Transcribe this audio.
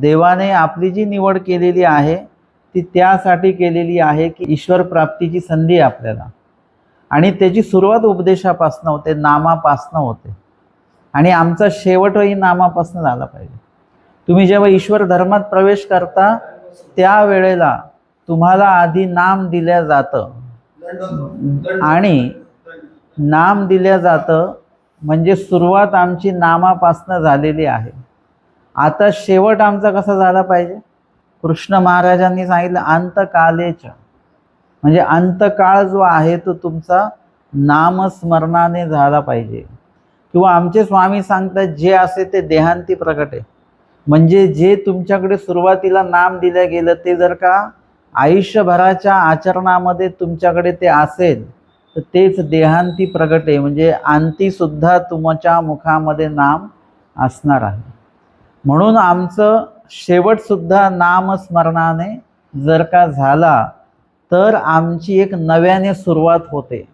देवाने आपली जी निवड केलेली आहे ती त्यासाठी केलेली आहे की ईश्वर प्राप्तीची संधी आपल्याला. आणि त्याची सुरुवात उपदेशापासनं होते नामापासनं होते. आणि आमचा शेवटही नामापासनं झाला पाहिजे. तुम्ही जेव्हा ईश्वर धर्मात प्रवेश करता त्यावेळेला तुम्हाला आधी नाम दिल्या जातं. आणि नाम दिल्या जातं म्हणजे सुरुवात आमची नामापासनं झालेली आहे. आता शेवट आमचा कसा झाला पाहिजे? कृष्ण महाराजांनी सांगितलं अंतकालेच. म्हणजे अंतकाळ जो आहे तो तुमचा नामस्मरणाने झाला पाहिजे. किंवा आमचे स्वामी सांगतात जे असे ते देहांती प्रकट आहे. म्हणजे जे तुमच्याकडे सुरुवातीला नाम दिलं गेलं ते जर का आयुष्यभराच्या आचरणामध्ये तुमच्याकडे ते असेल तर तेच देहांती प्रगटे म्हणजे अंतीसुद्धा तुमच्या मुखामध्ये नाम असणार आहे. म्हणून आमचं शेवटसुद्धा नामस्मरणाने जर का झाला तर आमची एक नव्याने सुरुवात होते.